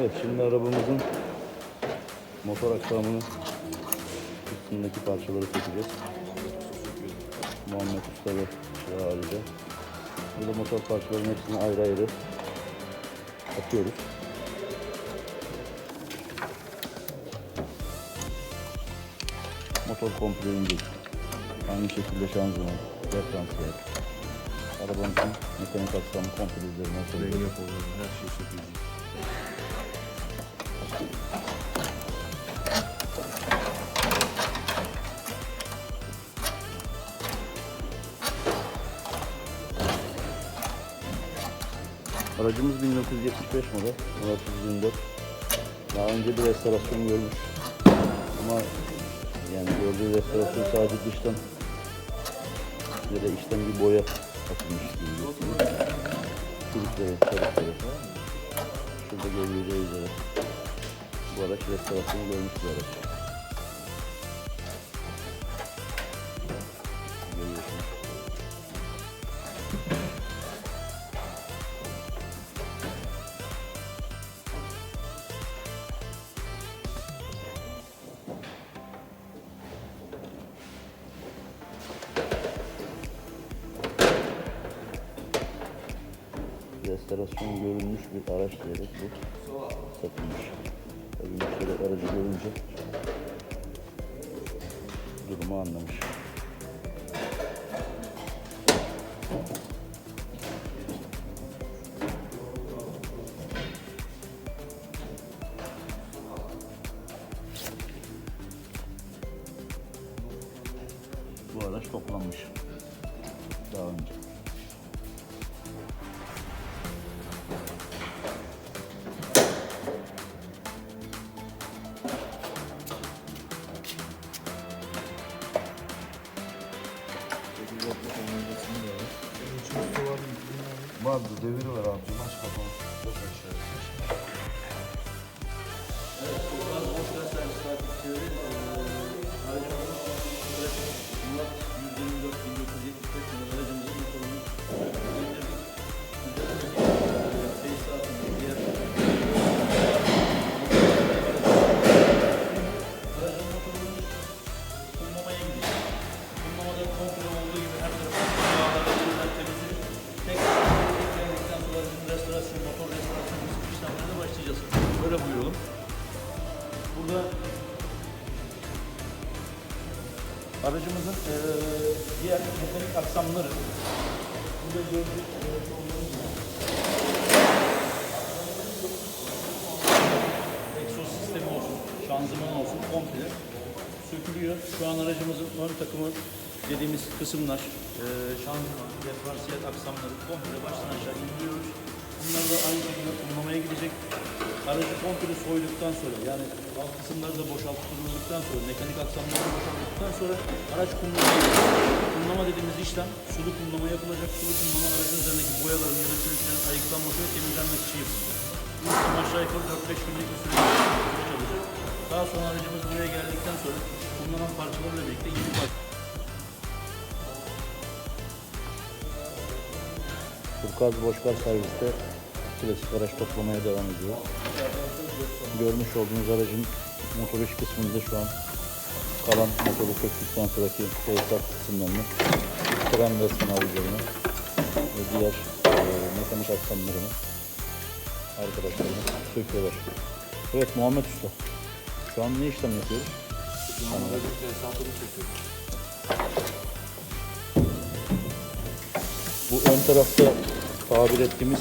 Evet şimdi arabamızın motor aksamını üstündeki parçaları sökeceğiz. Muhammed Usta ve Çırağı Ali'de. Burada motor parçalarının hepsini ayrı ayrı atıyoruz. Motor komple inecek. Aynı şekilde şanzıman, diferansiyel. Arabamızın mekanik aksamı komple üzerine koyuyoruz. her şey sökülecek. Aracımız 1975 model, Murat 124. Daha önce bir restorasyon görmüş. Ama yani gördüğü restorasyon sadece dıştan ya da içten bir boya atılmış gibi. Çürükleri, çarıkları. Şurada görüleceği üzere. Bu araç restorasyon görmüş bir araç. Restorasyon görülmüş bir araç diyerek bu satılmış. Tabii aracı görünce durumu anlamış. Bu araç toplanmış daha önce. Vardı deviri var abi. Maç kapalı. Çok aşağı. Kumlamaya buyuralım. Burada aracımızın eee diğer mekanik aksamları burada gördüğünüz egzoz sistemi olsun, şanzıman olsun komple sökülüyor. Şu an aracımızın ön takımı dediğimiz kısımlar, e, şanzıman, diferansiyel aksamları komple baştan aşağı indiriyoruz. Bunlar da aynı şekilde kullanmaya gidecek. Aracı komple soyduktan sonra yani alt kısımları da boşaltıldıktan sonra, mekanik aksamları da boşaltıldıktan sonra araç gidecek. Kumlama dediğimiz işlem sulu kumlama yapılacak. Sulu kumlama aracın üzerindeki boyaların ya da çürüklerin ayıklanması ve temizlenmesi için yapılacak. Bu işlem aşağı yukarı 4-5 günlük bir süre çalışacak. Daha sonra aracımız buraya geldikten sonra kullanılan parçalarla birlikte yeni parça Turkuaz Boşkar serviste klasik araç toplamaya devam ediyor. Görmüş olduğunuz aracın motor iç kısmında şu an kalan motoru söktükten sonraki tesisat kısımlarını tren ve sınavlarını ve diğer e, mekanik aksamlarını arkadaşlarımız söküyorlar. Evet Muhammed Usta. Şu an ne işlem yapıyoruz? Aracın tesisatını çekiyoruz. Bu ön tarafta tabir ettiğimiz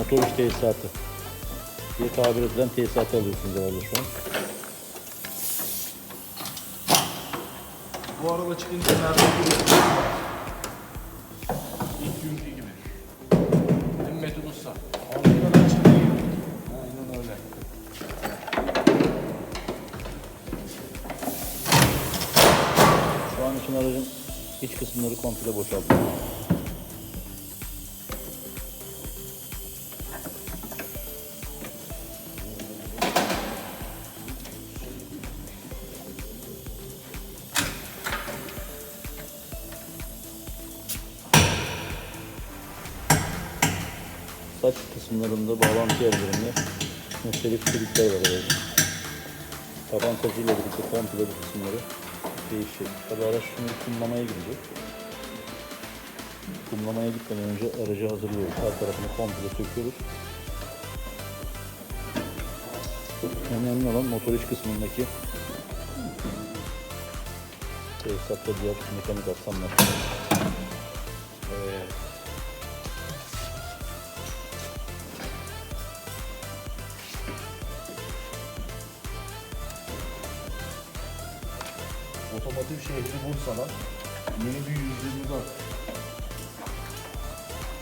motor iç tesisatı diye tabir edilen tesisatı alıyorsunuz herhalde şu an. Bu araba çıkınca nerede duruyor? İlk günkü gibi. Bizim Metin Usta. Altından açılıyor. Aynen öyle. Şu an için aracın iç kısımları komple boşaltılıyor. Saç kısımlarında bağlantı yerlerinde muhtelif çelikler var aracın. Taban tacıyla birlikte komple bu kısımları değişecek. Tabi araç şimdi kumlamaya girecek. Kumlamaya gitmeden önce aracı hazırlıyoruz. Her tarafını komple söküyoruz. Önemli olan motor iç kısmındaki tesisat ve diğer mekanik aksamlar. Evet. Otomotiv şehri Bursa'dan yeni bir yüzyılımız var.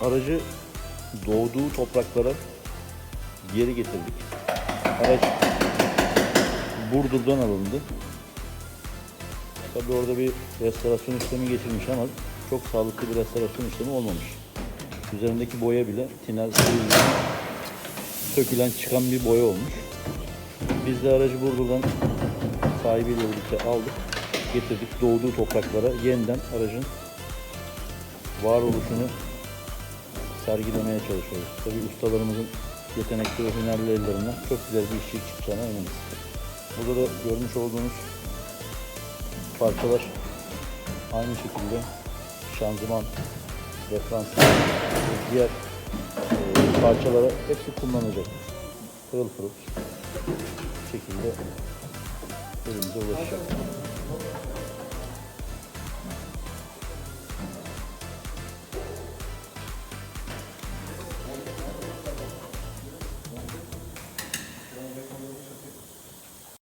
Aracı doğduğu topraklara geri getirdik. Araç Burdur'dan alındı. Tabii orada bir restorasyon işlemi geçirmiş ama çok sağlıklı bir restorasyon işlemi olmamış. Üzerindeki boya bile sıyırmış, sökülen çıkan bir boya olmuş. Biz de aracı Burdur'dan sahibiyle birlikte aldık, getirdik doğduğu topraklara yeniden aracın varoluşunu sergilemeye çalışıyoruz. Tabii ustalarımızın yetenekli ve hünerli ellerinden çok güzel bir işçilik çıkacağına eminiz. Burada da görmüş olduğunuz parçalar aynı şekilde şanzıman, referanslar ve diğer e, parçalara hepsi kullanılacak. Pırıl pırıl şekilde elimize ulaşacak.